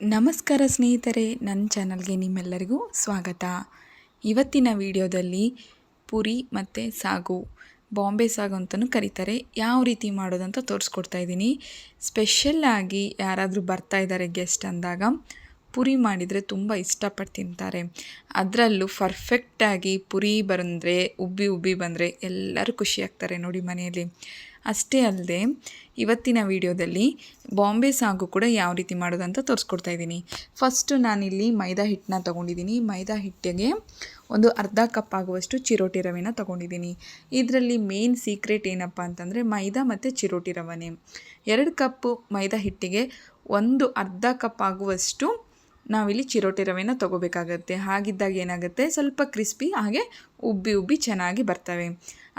ನಮಸ್ಕಾರ ಸ್ನೇಹಿತರೆ ನನ್ನ ಚಾನಲ್ಗೆ ನಿಮ್ಮೆಲ್ಲರಿಗೂ ಸ್ವಾಗತ. ಇವತ್ತಿನ ವಿಡಿಯೋದಲ್ಲಿ ಪುರಿ ಮತ್ತು ಸಾಗು, ಬಾಂಬೆ ಸಾಗು ಅಂತಲೂ ಕರೀತಾರೆ. ಯಾವ ರೀತಿ ಮಾಡೋದಂತ ತೋರಿಸ್ಕೊಡ್ತಾ ಇದ್ದೀನಿ. ಸ್ಪೆಷಲ್ಲಾಗಿ ಯಾರಾದರೂ ಬರ್ತಾ ಇದ್ದಾರೆ ಗೆಸ್ಟ್ ಅಂದಾಗ, ಪುರಿ ಮಾಡಿದರೆ ತುಂಬ ಇಷ್ಟಪಟ್ಟು ತಿಂತಾರೆ. ಅದರಲ್ಲೂ ಪರ್ಫೆಕ್ಟಾಗಿ ಪುರಿ ಬಂದರೆ, ಉಬ್ಬಿ ಉಬ್ಬಿ ಬಂದರೆ ಎಲ್ಲರೂ ಖುಷಿಯಾಗ್ತಾರೆ ನೋಡಿ ಮನೆಯಲ್ಲಿ. ಅಷ್ಟೇ ಅಲ್ಲದೆ ಇವತ್ತಿನ ವಿಡಿಯೋದಲ್ಲಿ ಬಾಂಬೆ ಸಾಗು ಕೂಡ ಯಾವ ರೀತಿ ಮಾಡೋದಂತ ತೋರಿಸ್ಕೊಡ್ತಾ ಇದ್ದೀನಿ. ಫಸ್ಟು ನಾನಿಲ್ಲಿ ಮೈದಾ ಹಿಟ್ಟನ್ನ ತೊಗೊಂಡಿದ್ದೀನಿ. ಮೈದಾ ಹಿಟ್ಟಿಗೆ ಒಂದು ಅರ್ಧ ಕಪ್ ಆಗುವಷ್ಟು ಚಿರೋಟಿ ರವೆನ ತೊಗೊಂಡಿದ್ದೀನಿ. ಇದರಲ್ಲಿ ಮೇನ್ ಸೀಕ್ರೆಟ್ ಏನಪ್ಪ ಅಂತಂದರೆ ಮೈದಾ ಮತ್ತು ಚಿರೋಟಿ ರವೆನೇ. ಎರಡು ಕಪ್ಪು ಮೈದಾ ಹಿಟ್ಟಿಗೆ ಒಂದು ಅರ್ಧ ಕಪ್ ಆಗುವಷ್ಟು ನಾವಿಲ್ಲಿ ಚಿರೋಟಿ ರವೆನ ತೊಗೋಬೇಕಾಗತ್ತೆ. ಹಾಗಿದ್ದಾಗ ಏನಾಗುತ್ತೆ? ಸ್ವಲ್ಪ ಕ್ರಿಸ್ಪಿ ಹಾಗೆ ಉಬ್ಬಿ ಉಬ್ಬಿ ಚೆನ್ನಾಗಿ ಬರ್ತವೆ.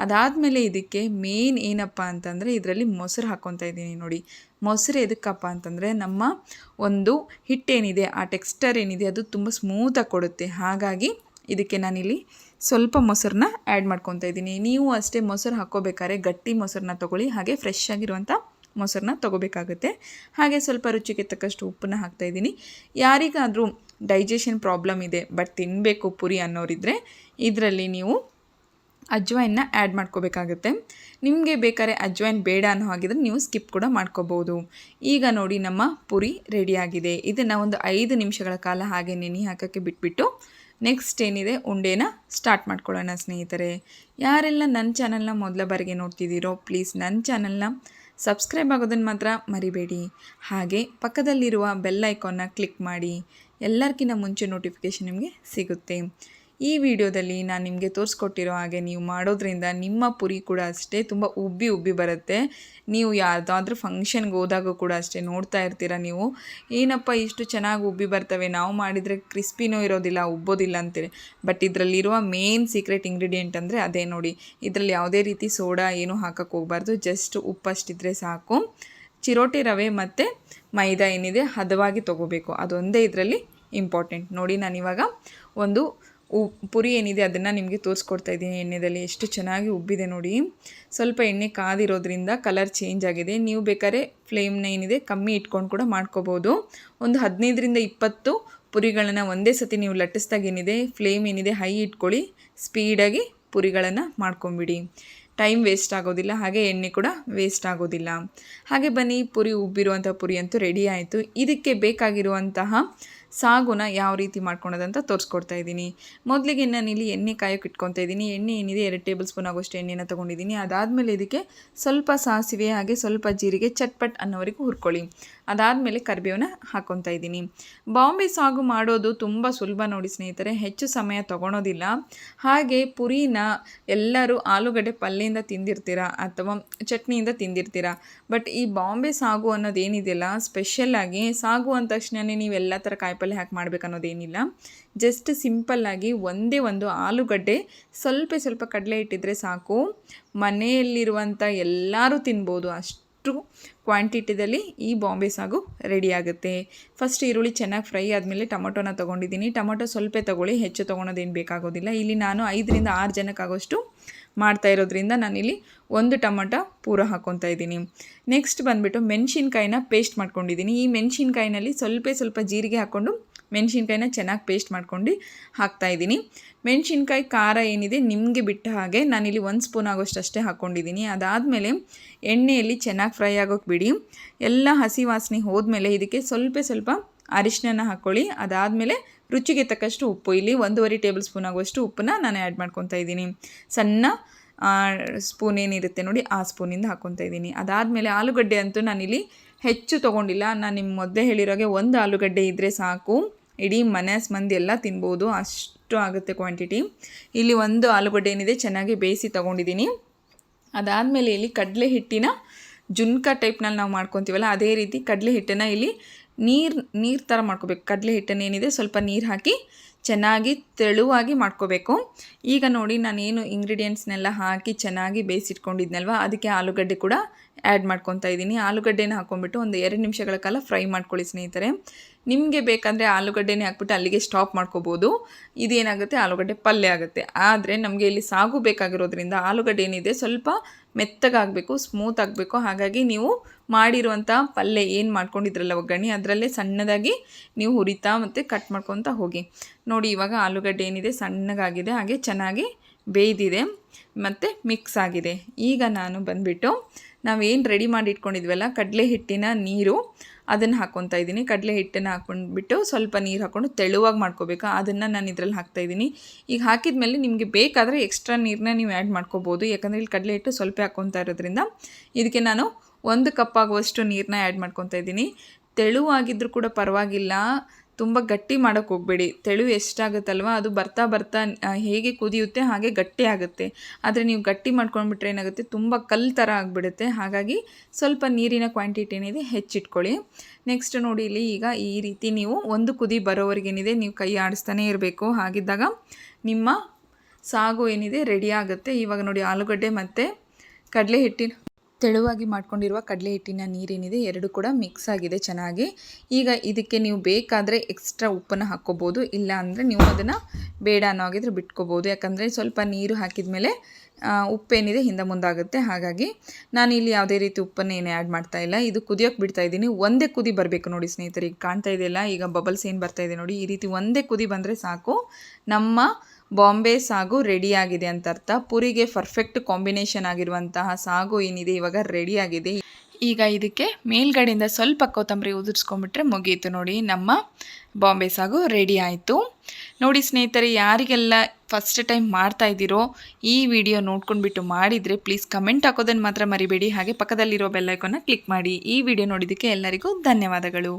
ಅದಾದಮೇಲೆ ಇದಕ್ಕೆ ಮೇನ್ ಏನಪ್ಪ ಅಂತಂದರೆ ಇದರಲ್ಲಿ ಮೊಸರು ಹಾಕ್ಕೊತಾ ಇದ್ದೀನಿ ನೋಡಿ. ಮೊಸರು ಎದಕ್ಕಪ್ಪ ಅಂತಂದರೆ ನಮ್ಮ ಒಂದು ಹಿಟ್ಟೇನಿದೆ, ಆ ಟೆಕ್ಸ್ಟರ್ ಏನಿದೆ ಅದು ತುಂಬ ಸ್ಮೂತಾಗಿ ಕೊಡುತ್ತೆ. ಹಾಗಾಗಿ ಇದಕ್ಕೆ ನಾನಿಲ್ಲಿ ಸ್ವಲ್ಪ ಮೊಸರನ್ನ ಆ್ಯಡ್ ಮಾಡ್ಕೊತಾ ಇದ್ದೀನಿ. ನೀವು ಅಷ್ಟೇ ಮೊಸರು ಹಾಕ್ಕೋಬೇಕಾದ್ರೆ ಗಟ್ಟಿ ಮೊಸರನ್ನ ತೊಗೊಳ್ಳಿ, ಹಾಗೆ ಫ್ರೆಶ್ ಆಗಿರುವಂಥ ಮೊಸರನ್ನ ತೊಗೋಬೇಕಾಗುತ್ತೆ. ಹಾಗೆ ಸ್ವಲ್ಪ ರುಚಿಗೆ ತಕ್ಕಷ್ಟು ಉಪ್ಪನ್ನ ಹಾಕ್ತಾಯಿದ್ದೀನಿ ಯಾರಿಗಾದರೂ ಡೈಜೆಷನ್ ಪ್ರಾಬ್ಲಮ್ ಇದೆ ಬಟ್ ತಿನ್ನಬೇಕು ಪುರಿ ಅನ್ನೋರಿದ್ದರೆ ಇದರಲ್ಲಿ ನೀವು ಅಜ್ವಾಯಿನ್ನ ಆ್ಯಡ್ ಮಾಡ್ಕೋಬೇಕಾಗುತ್ತೆ. ನಿಮಗೆ ಬೇಕಾದ್ರೆ ಅಜ್ವಾಯಿನ್ ಬೇಡ ಅನ್ನೋ ಹಾಗಿದ್ರೆ ನೀವು ಸ್ಕಿಪ್ ಕೂಡ ಮಾಡ್ಕೋಬೋದು. ಈಗ ನೋಡಿ ನಮ್ಮ ಪುರಿ ರೆಡಿಯಾಗಿದೆ ಇದನ್ನು ಒಂದು ಐದು ನಿಮಿಷಗಳ ಕಾಲ ಹಾಗೆ ನೆನೆ ಹಾಕೋಕ್ಕೆ ಬಿಟ್ಬಿಟ್ಟು ನೆಕ್ಸ್ಟ್ ಏನಿದೆ? ಉಂಡೆನ ಸ್ಟಾರ್ಟ್ ಮಾಡ್ಕೊಳ್ಳೋಣ ಸ್ನೇಹಿತರೆ. ಯಾರೆಲ್ಲ ನನ್ನ ಚಾನಲ್ನ ಮೊದಲ ಬಾರಿಗೆ ನೋಡ್ತಿದ್ದೀರೋ ಪ್ಲೀಸ್ ನನ್ನ ಚಾನಲ್ನ ಸಬ್ಸ್ಕ್ರೈಬ್ ಆಗೋದನ್ನು ಮಾತ್ರ ಮರಿಬೇಡಿ. ಹಾಗೆ ಪಕ್ಕದಲ್ಲಿರುವ ಬೆಲ್ ಐಕಾನ್ನ ಕ್ಲಿಕ್ ಮಾಡಿ. ಎಲ್ಲರಿಗಿಂತ ಮುಂಚೆ ನೋಟಿಫಿಕೇಷನ್ ನಿಮಗೆ ಸಿಗುತ್ತೆ. ಈ ವಿಡಿಯೋದಲ್ಲಿ ನಾನು ನಿಮಗೆ ತೋರಿಸ್ಕೊಟ್ಟಿರೋ ಹಾಗೆ ನೀವು ಮಾಡೋದ್ರಿಂದ ನಿಮ್ಮ ಪುರಿ ಕೂಡ ಅಷ್ಟೇ ತುಂಬ ಉಬ್ಬಿ ಉಬ್ಬಿ ಬರುತ್ತೆ. ನೀವು ಯಾವುದಾದ್ರೂ ಫಂಕ್ಷನ್ಗೆ ಹೋದಾಗ ಕೂಡ ಅಷ್ಟೇ ನೋಡ್ತಾ ಇರ್ತೀರ ನೀವು? ಏನಪ್ಪ ಇಷ್ಟು ಚೆನ್ನಾಗಿ ಉಬ್ಬಿ ಬರ್ತವೆ? ನಾವು ಮಾಡಿದರೆ ಕ್ರಿಸ್ಪಿನೂ ಇರೋದಿಲ್ಲ, ಉಬ್ಬೋದಿಲ್ಲ ಅಂತೇಳಿ ಬಟ್ ಇದರಲ್ಲಿರುವ ಮೇನ್ ಸೀಕ್ರೆಟ್ ಇಂಗ್ರೀಡಿಯೆಂಟ್ ಅಂದರೆ ಅದೇ ನೋಡಿ. ಇದರಲ್ಲಿ ಯಾವುದೇ ರೀತಿ ಸೋಡಾ ಏನೂ ಹಾಕೋಕ್ಕೆ ಹೋಗಬಾರ್ದು. ಜಸ್ಟ್ ಉಪ್ಪಷ್ಟಿದ್ರೆ ಸಾಕು. ಚಿರೋಟಿ ರವೆ ಮತ್ತು ಮೈದಾ ಏನಿದೆ ಹದವಾಗಿ ತೊಗೋಬೇಕು. ಅದೊಂದೇ ಇದರಲ್ಲಿ ಇಂಪಾರ್ಟೆಂಟ್ ನೋಡಿ ನಾನಿವಾಗ ಒಂದು ಉ, ಪುರಿ ಏನಿದೆ ಅದನ್ನು ನಿಮಗೆ ತೋರಿಸ್ಕೊಡ್ತಾ ಇದ್ದೀನಿ ಎಣ್ಣೆದಲ್ಲಿ. ಎಷ್ಟು ಚೆನ್ನಾಗಿ ಉಬ್ಬಿದೆ ನೋಡಿ. ಸ್ವಲ್ಪ ಎಣ್ಣೆ ಕಾದಿರೋದ್ರಿಂದ ಕಲರ್ ಚೇಂಜ್ ಆಗಿದೆ. ನೀವು ಬೇಕಾದ್ರೆ ಫ್ಲೇಮ್ನ ಏನಿದೆ ಕಮ್ಮಿ ಇಟ್ಕೊಂಡು ಕೂಡ ಮಾಡ್ಕೋಬೋದು. ಒಂದು ಹದಿನೈದರಿಂದ ಇಪ್ಪತ್ತು ಪುರಿಗಳನ್ನು ಒಂದೇ ಸತಿ ನೀವು ಲಟ್ಟಿಸ್ದಾಗ ಏನಿದೆ, ಫ್ಲೇಮ್ ಏನಿದೆ ಹೈ ಇಟ್ಕೊಳ್ಳಿ ಸ್ಪೀಡಾಗಿ ಪುರಿಗಳನ್ನು ಮಾಡ್ಕೊಂಬಿಡಿ. ಟೈಮ್ ವೇಸ್ಟ್ ಆಗೋದಿಲ್ಲ, ಹಾಗೆ ಎಣ್ಣೆ ಕೂಡ ವೇಸ್ಟ್ ಆಗೋದಿಲ್ಲ. ಹಾಗೆ ಬನ್ನಿ, ಪುರಿ ಉಬ್ಬಿರುವಂಥ ಪುರಿ ಅಂತೂ ರೆಡಿ ಆಯಿತು. ಇದಕ್ಕೆ ಬೇಕಾಗಿರುವಂತಹ ಸಾಗುನ ಯಾವ ರೀತಿ ಮಾಡ್ಕೊಳೋದಂತ ತೋರಿಸ್ಕೊಡ್ತಾ ಇದ್ದೀನಿ. ಮೊದಲಿಗೆ ನಾನು ಇಲ್ಲಿ ಎಣ್ಣೆ ಕಾಯೋಕೆ ಇಟ್ಕೊತಾ ಇದ್ದೀನಿ. ಎಣ್ಣೆ ಏನಿದೆ ಎರಡು ಟೇಬಲ್ ಸ್ಪೂನ್ ಆಗೋಷ್ಟು ಎಣ್ಣೆನ ತೊಗೊಂಡಿದ್ದೀನಿ. ಅದಾದಮೇಲೆ ಇದಕ್ಕೆ ಸ್ವಲ್ಪ ಸಾಸಿವೆ ಹಾಗೆ ಸ್ವಲ್ಪ ಜೀರಿಗೆ ಚಟ್ಪಟ್ ಅನ್ನೋವರೆಗೂ ಹುರ್ಕೊಳ್ಳಿ. ಅದಾದಮೇಲೆ ಕರಿಬೇವನ್ನ ಹಾಕ್ಕೊತಾ ಇದ್ದೀನಿ. ಬಾಂಬೆ ಸಾಗು ಮಾಡೋದು ತುಂಬ ಸುಲಭ ನೋಡಿ ಸ್ನೇಹಿತರೆ. ಹೆಚ್ಚು ಸಮಯ ತೊಗೊಳೋದಿಲ್ಲ. ಹಾಗೆ ಪುರಿನ ಎಲ್ಲರೂ ಆಲೂಗಡ್ಡೆ ಪಲ್ಯದಿಂದ ತಿಂದಿರ್ತೀರ ಅಥವಾ ಚಟ್ನಿಯಿಂದ ತಿಂದಿರ್ತೀರ. ಬಟ್ ಈ ಬಾಂಬೆ ಸಾಗು ಅನ್ನೋದೇನಿದೆಯಲ್ಲ ಸ್ಪೆಷಲ್ಲಾಗಿ ಸಾಗು ಅಂದ ತಕ್ಷಣವೇ ನೀವು ಎಲ್ಲ ಥರ ಕಾಯಿಪಲ್ಯ ಹಾಕಿ ಮಾಡ್ಬೇಕು ಅನ್ನೋದೇನಿಲ್ಲ ಜಸ್ಟ್ ಸಿಂಪಲ್ಲಾಗಿ ಒಂದೇ ಒಂದು ಆಲೂಗಡ್ಡೆ ಸ್ವಲ್ಪ ಸ್ವಲ್ಪ ಕಡಲೆ ಇಟ್ಟಿದ್ರೆ ಸಾಕು. ಮನೆಯಲ್ಲಿರುವಂಥ ಎಲ್ಲರೂ ತಿನ್ಬೋದು. ಅಷ್ಟು ಕ್ವಾಂಟಿಟಿದಲ್ಲಿ ಈ ಬಾಂಬೆ ಸಾಗು ರೆಡಿ ಆಗುತ್ತೆ. ಫಸ್ಟ್ ಈರುಳ್ಳಿ ಚೆನ್ನಾಗಿ ಫ್ರೈ ಆದಮೇಲೆ ಟೊಮೊಟೊನ ತೊಗೊಂಡಿದ್ದೀನಿ. ಟೊಮೊಟೊ ಸ್ವಲ್ಪ ತೊಗೊಳ್ಳಿ, ಹೆಚ್ಚು ತೊಗೊಳೋದೇನು ಬೇಕಾಗೋದಿಲ್ಲ. ಇಲ್ಲಿ ನಾನು ಐದರಿಂದ ಆರು ಜನಕ್ಕಾಗೋಷ್ಟು ಮಾಡ್ತಾ ಇರೋದ್ರಿಂದ ನಾನಿಲ್ಲಿ ಒಂದು ಟೊಮೊಟೊ ಪೂರ ಹಾಕ್ಕೊತಾ ಇದ್ದೀನಿ. ನೆಕ್ಸ್ಟ್ ಬಂದುಬಿಟ್ಟು ಮೆಣಸಿನ್ಕಾಯಿನ ಪೇಸ್ಟ್ ಮಾಡ್ಕೊಂಡಿದ್ದೀನಿ. ಈ ಮೆಣಸಿನ್ಕಾಯಿನಲ್ಲಿ ಸ್ವಲ್ಪ ಸ್ವಲ್ಪ ಜೀರಿಗೆ ಹಾಕ್ಕೊಂಡು ಮೆಣಸಿನ್ಕಾಯಿನ ಚೆನ್ನಾಗಿ ಪೇಸ್ಟ್ ಮಾಡ್ಕೊಂಡು ಹಾಕ್ತಾಯಿದ್ದೀನಿ ಮೆಣಸಿನ್ಕಾಯಿ ಖಾರ ಏನಿದೆ ನಿಮಗೆ ಬಿಟ್ಟ ಹಾಗೆ ನಾನಿಲ್ಲಿ ಒಂದು ಸ್ಪೂನ್ ಆಗೋಷ್ಟು ಅಷ್ಟೇ ಹಾಕ್ಕೊಂಡಿದ್ದೀನಿ ಅದಾದಮೇಲೆ ಎಣ್ಣೆಯಲ್ಲಿ ಚೆನ್ನಾಗಿ ಫ್ರೈ ಆಗೋಕೆ ಬಿಡಿ. ಎಲ್ಲ ಹಸಿ ವಾಸನೆ ಹೋದ್ಮೇಲೆ ಇದಕ್ಕೆ ಸ್ವಲ್ಪ ಸ್ವಲ್ಪ ಅರಿಶಿನ ಹಾಕ್ಕೊಳ್ಳಿ ಅದಾದಮೇಲೆ ರುಚಿಗೆ ತಕ್ಕಷ್ಟು ಉಪ್ಪು. ಇಲ್ಲಿ ಒಂದೂವರೆ ಟೇಬಲ್ ಸ್ಪೂನ್ ಆಗುವಷ್ಟು ಉಪ್ಪನ್ನ ನಾನು ಆ್ಯಡ್ ಮಾಡ್ಕೊತಾ ಇದ್ದೀನಿ. ಸಣ್ಣ ಸ್ಪೂನ್ ಏನಿರುತ್ತೆ ನೋಡಿ ಆ ಸ್ಪೂನಿಂದ ಹಾಕ್ಕೊತಾ ಇದ್ದೀನಿ. ಅದಾದಮೇಲೆ ಆಲೂಗಡ್ಡೆ ಅಂತೂ ನಾನಿಲ್ಲಿ ಹೆಚ್ಚು ತೊಗೊಂಡಿಲ್ಲ. ನಾನು ನಿಮ್ಮ ಮೊದಲೇ ಹೇಳಿರೋಗೆ ಒಂದು ಆಲೂಗಡ್ಡೆ ಇದ್ದರೆ ಸಾಕು. ಇಡೀ ಮನೆ ಮಂದಿ ಎಲ್ಲ ತಿನ್ಬೋದು. ಅಷ್ಟು ಆಗುತ್ತೆ ಕ್ವಾಂಟಿಟಿ ಇಲ್ಲಿ ಒಂದು ಆಲೂಗಡ್ಡೆ ಏನಿದೆ ಚೆನ್ನಾಗಿ ಬೇಯಿಸಿ ತೊಗೊಂಡಿದ್ದೀನಿ. ಅದಾದಮೇಲೆ ಇಲ್ಲಿ ಕಡಲೆ ಹಿಟ್ಟಿನ ಜುನ್ಕ ಟೈಪ್ನಲ್ಲಿ ನಾವು ಮಾಡ್ಕೊತೀವಲ್ಲ, ಅದೇ ರೀತಿ ಕಡಲೆ ಹಿಟ್ಟನ್ನು ಇಲ್ಲಿ ನೀರು ನೀರು ಥರ ಮಾಡ್ಕೋಬೇಕು. ಕಡಲೆ ಹಿಟ್ಟನ್ನು ಏನಿದೆ ಸ್ವಲ್ಪ ನೀರು ಹಾಕಿ ಚೆನ್ನಾಗಿ ತೆಳುವಾಗಿ ಮಾಡ್ಕೋಬೇಕು. ಈಗ ನೋಡಿ ನಾನೇನು ಇಂಗ್ರೀಡಿಯೆಂಟ್ಸ್ನೆಲ್ಲ ಹಾಕಿ ಚೆನ್ನಾಗಿ ಬೇಯಿಸಿಟ್ಕೊಂಡಿದ್ನಲ್ವ, ಅದಕ್ಕೆ ಆಲೂಗಡ್ಡೆ ಕೂಡ ಆ್ಯಡ್ ಮಾಡ್ಕೊತಾ ಇದ್ದೀನಿ ಆಲೂಗಡ್ಡೆನ ಹಾಕ್ಕೊಂಡ್ಬಿಟ್ಟು ಒಂದು ಎರಡು ನಿಮಿಷಗಳ ಕಾಲ ಫ್ರೈ ಮಾಡ್ಕೊಳ್ಳಿ ಸ್ನೇಹಿತರೆ. ನಿಮಗೆ ಬೇಕಂದರೆ ಆಲೂಗಡ್ಡೆನೇ ಹಾಕ್ಬಿಟ್ಟು ಅಲ್ಲಿಗೆ ಸ್ಟಾಪ್ ಮಾಡ್ಕೋಬೋದು. ಇದೇನಾಗುತ್ತೆ? ಆಲೂಗಡ್ಡೆ ಪಲ್ಯ ಆಗುತ್ತೆ. ಆದರೆ ನಮಗೆ ಇಲ್ಲಿ ಸಾಗು ಬೇಕಾಗಿರೋದ್ರಿಂದ ಆಲೂಗಡ್ಡೆ ಏನಿದೆ ಸ್ವಲ್ಪ ಮೆತ್ತಗಾಗಬೇಕು ಸ್ಮೂತ್ ಆಗಬೇಕು. ಹಾಗಾಗಿ ನೀವು ಮಾಡಿರುವಂಥ ಪಲ್ಯ ಏನು ಮಾಡ್ಕೊಂಡಿದ್ರಲ್ಲ ಒಗ್ಗರಣೆ, ಅದರಲ್ಲೇ ಸಣ್ಣದಾಗಿ ನೀವು ಹುರಿತಾ ಮತ್ತು ಕಟ್ ಮಾಡ್ಕೊತ ಹೋಗಿ. ನೋಡಿ ಇವಾಗ ಆಲೂಗಡ್ಡೆ ಏನಿದೆ ಸಣ್ಣಗಾಗಿದೆ, ಹಾಗೆ ಚೆನ್ನಾಗಿ ಬೇಯ್ದಿದೆ ಮತ್ತು ಮಿಕ್ಸ್ ಆಗಿದೆ. ಈಗ ನಾನು ಬಂದುಬಿಟ್ಟು ನಾವೇನು ರೆಡಿ ಮಾಡಿ ಇಟ್ಕೊಂಡಿದ್ವಲ್ಲ ಕಡಲೆ ಹಿಟ್ಟಿನ ನೀರು ಅದನ್ನು ಹಾಕ್ಕೊತಾ ಇದ್ದೀನಿ. ಕಡಲೆ ಹಿಟ್ಟನ್ನು ಹಾಕ್ಕೊಂಡ್ಬಿಟ್ಟು ಸ್ವಲ್ಪ ನೀರು ಹಾಕ್ಕೊಂಡು ತೆಳುವಾಗಿ ಮಾಡ್ಕೋಬೇಕು. ಅದನ್ನು ನಾನು ಇದರಲ್ಲಿ ಹಾಕ್ತಾಯಿದ್ದೀನಿ ಈಗ ಹಾಕಿದ ಮೇಲೆ ನಿಮಗೆ ಬೇಕಾದರೆ ಎಕ್ಸ್ಟ್ರಾ ನೀರನ್ನ ನೀವು ಆ್ಯಡ್ ಮಾಡ್ಕೋಬೋದು. ಯಾಕಂದರೆ ಇಲ್ಲಿ ಕಡಲೆ ಹಿಟ್ಟು ಸ್ವಲ್ಪ ಹಾಕ್ಕೊತಾ ಇರೋದ್ರಿಂದ ಇದಕ್ಕೆ ನಾನು ಒಂದು ಕಪ್ ಆಗುವಷ್ಟು ನೀರನ್ನ ಆ್ಯಡ್ ಮಾಡ್ಕೊತಾ ಇದ್ದೀನಿ. ತೆಳುವಾಗಿದ್ದರೂ ಕೂಡ ಪರವಾಗಿಲ್ಲ. ತುಂಬ ಗಟ್ಟಿ ಮಾಡೋಕ್ಕೆ ಹೋಗಬೇಡಿ. ತೆಳು ಎಷ್ಟಾಗುತ್ತಲ್ವ? ಅದು ಬರ್ತಾ ಬರ್ತಾ ಹೇಗೆ ಕುದಿಯುತ್ತೆ ಹಾಗೆ ಗಟ್ಟಿ ಆಗುತ್ತೆ. ಆದರೆ ನೀವು ಗಟ್ಟಿ ಮಾಡ್ಕೊಂಡ್ಬಿಟ್ರೆ ಏನಾಗುತ್ತೆ? ತುಂಬ ಕಲ್ಲು ಥರ ಆಗಿಬಿಡುತ್ತೆ. ಹಾಗಾಗಿ ಸ್ವಲ್ಪ ನೀರಿನ ಕ್ವಾಂಟಿಟಿ ಏನಿದೆ ಹೆಚ್ಚಿಟ್ಕೊಳ್ಳಿ. ನೆಕ್ಸ್ಟ್ ನೋಡಿ ಇಲ್ಲಿ ಈಗ ಈ ರೀತಿ ನೀವು ಒಂದು ಕುದಿ ಬರೋವರೆಗೇನಿದೆ ನೀವು ಕೈ ಆಡಿಸ್ತಾನೆ ಇರಬೇಕು. ಹಾಗಿದ್ದಾಗ ನಿಮ್ಮ ಸಾಗು ಏನಿದೆ ರೆಡಿ ಆಗುತ್ತೆ. ಇವಾಗ ನೋಡಿ ಆಲೂಗಡ್ಡೆ ಮತ್ತು ಕಡಲೆ ಹಿಟ್ಟಿನ ತೆಳುವಾಗಿ ಮಾಡ್ಕೊಂಡಿರುವ ಕಡಲೆ ಹಿಟ್ಟಿನ ನೀರೇನಿದೆ, ಎರಡು ಕೂಡ ಮಿಕ್ಸ್ ಆಗಿದೆ ಚೆನ್ನಾಗಿ. ಈಗ ಇದಕ್ಕೆ ನೀವು ಬೇಕಾದರೆ ಎಕ್ಸ್ಟ್ರಾ ಉಪ್ಪನ್ನು ಹಾಕ್ಕೋಬೋದು. ಇಲ್ಲ ಅಂದರೆ ನೀವು ಅದನ್ನು ಬೇಡ ಅನ್ನೋ ಹಾಗಿದ್ರೆ ಬಿಟ್ಕೋಬೋದು. ಯಾಕಂದರೆ ಸ್ವಲ್ಪ ನೀರು ಹಾಕಿದ ಮೇಲೆ ಉಪ್ಪೇನಿದೆ, ಹಿಂದೆ ಮುಂದಾಗುತ್ತೆ. ಹಾಗಾಗಿ ನಾನು ಇಲ್ಲಿ ಯಾವುದೇ ರೀತಿ ಉಪ್ಪನ್ನು ಏನೇ ಆ್ಯಡ್ ಮಾಡ್ತಾ ಇಲ್ಲ. ಇದು ಕುದಿಯೋಕೆ ಬಿಡ್ತಾ ಇದ್ದೀನಿ. ಒಂದೇ ಕುದಿ ಬರಬೇಕು ನೋಡಿ ಸ್ನೇಹಿತರಿಗೆ ಕಾಣ್ತಾ ಇದೆಯಲ್ಲ, ಈಗ ಬಬಲ್ಸ್ ಏನು ಬರ್ತಾ ಇದೆ ನೋಡಿ. ಈ ರೀತಿ ಒಂದೇ ಕುದಿ ಬಂದರೆ ಸಾಕು. ನಮ್ಮ ಬಾಂಬೆ ಸಾಗು ರೆಡಿಯಾಗಿದೆ ಅಂತ ಅರ್ಥ ಪುರಿಗೆ ಪರ್ಫೆಕ್ಟ್ ಕಾಂಬಿನೇಷನ್ ಆಗಿರುವಂತಹ ಸಾಗು ಏನಿದೆ ಇವಾಗ ರೆಡಿಯಾಗಿದೆ. ಈಗ ಇದಕ್ಕೆ ಮೇಲ್ಗಡೆಯಿಂದ ಸ್ವಲ್ಪ ಕೊತ್ತಂಬರಿ ಉದುರಿಸ್ಕೊಂಡ್ಬಿಟ್ರೆ ಮುಗಿಯಿತು ನೋಡಿ. ನಮ್ಮ ಬಾಂಬೆ ಸಾಗು ರೆಡಿ ಆಯಿತು. ನೋಡಿ ಸ್ನೇಹಿತರೆ, ಯಾರಿಗೆಲ್ಲ ಫಸ್ಟ್ ಟೈಮ್ ಮಾಡ್ತಾ ಇದ್ದೀರೋ ಈ ವಿಡಿಯೋ ನೋಡ್ಕೊಂಡ್ಬಿಟ್ಟು ಮಾಡಿದರೆ ಪ್ಲೀಸ್ ಕಮೆಂಟ್ ಹಾಕೋದನ್ನು ಮಾತ್ರ ಮರಿಬೇಡಿ. ಹಾಗೆ ಪಕ್ಕದಲ್ಲಿರೋ ಬೆಲ್ಲೈಕನ್ನ ಕ್ಲಿಕ್ ಮಾಡಿ. ಈ ವಿಡಿಯೋ ನೋಡಿದ್ದಕ್ಕೆ ಎಲ್ಲರಿಗೂ ಧನ್ಯವಾದಗಳು.